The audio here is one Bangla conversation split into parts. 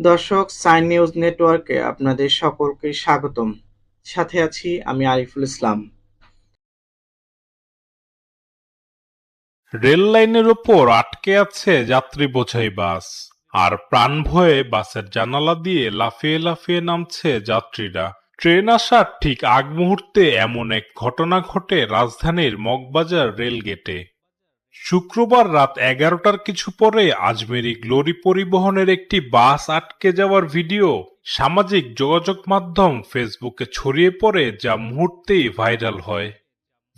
দর্শক, সাইন নিউজ নেটওয়ার্কে আপনাদের সকলকে স্বাগতম। সাথে আছি আমি আরিফুল ইসলাম। রেল লাইনের ওপর আটকে আছে যাত্রী বোঝাই বাস। আর প্রাণ ভয়ে বাসের জানালা দিয়ে লাফিয়ে লাফিয়ে নামছে যাত্রীরা। ট্রেন আসার ঠিক আগ মুহূর্তে এমন এক ঘটনা ঘটে রাজধানীর মগবাজার রেল গেটে শুক্রবার রাত এগারোটার কিছু পরে আজমেরি গ্লোরি পরিবহনের একটি বাস আটকে যাওয়ার ভিডিও সামাজিক যোগাযোগ মাধ্যম ফেসবুকে ছড়িয়ে পড়ে যা মুহূর্তেই ভাইরাল হয়।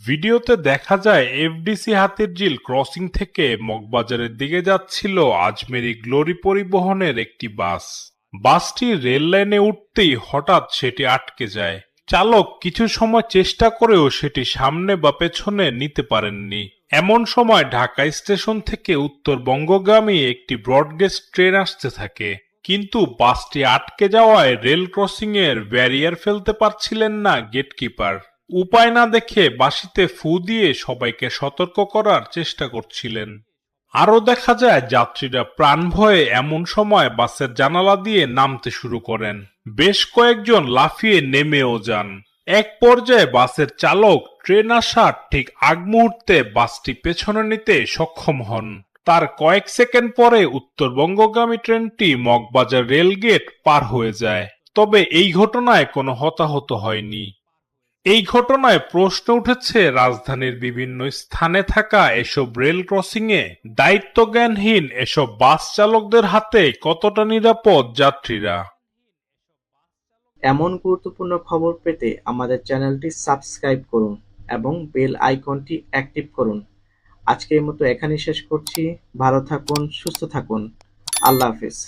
ভিডিওতে দেখা যায়, এফডিসি হাতির জিল ক্রসিং থেকে মগবাজারের দিকে যাচ্ছিল আজমেরি গ্লোরি পরিবহনের একটি বাস। বাসটি রেল লাইনে উঠতেই হঠাৎ সেটি আটকে যায়। চালক কিছু সময় চেষ্টা করেও সেটি সামনে বা পেছনে নিতে পারেননি। এমন সময় ঢাকা স্টেশন থেকে উত্তরবঙ্গগামী একটি ব্রডগেজ ট্রেন আসতে থাকে। কিন্তু বাসটি আটকে যাওয়ায় রেল ক্রসিং এর ব্যারিয়ার ফেলতে পারছিলেন না গেটকিপার। উপায় না দেখে বাঁশিতে ফু দিয়ে সবাইকে সতর্ক করার চেষ্টা করছিলেন। আরও দেখা যায়, যাত্রীরা প্রাণ ভয়ে এমন সময় বাসের জানালা দিয়ে নামতে শুরু করেন। বেশ কয়েকজন লাফিয়ে নেমেও যান। এক পর্যায়ে বাসের চালক ট্রেন আসার ঠিক আগ মুহূর্তে বাসটি পেছনে নিতে সক্ষম হন। তার কয়েক সেকেন্ড পরে উত্তরবঙ্গগামী ট্রেনটি মগবাজার রেলগেট পার হয়ে যায়। তবে এই ঘটনায় কোনো হতাহত হয়নি। এই ঘটনায় প্রশ্ন উঠেছে, রাজধানীর বিভিন্ন স্থানে থাকা এসব রেল ক্রসিংয়ে দায়িত্বজ্ঞানহীন এসব বাস চালকদের হাতে কতটা নিরাপদ যাত্রীরা? এমন গুরুত্বপূর্ণ খবর পেতে আমাদের চ্যানেলটি সাবস্ক্রাইব করুন এবং বেল আইকনটি অ্যাক্টিভ করুন। আজকের মতো এখানেই শেষ করছি। ভালো থাকুন, সুস্থ থাকুন। আল্লাহ হাফিজ।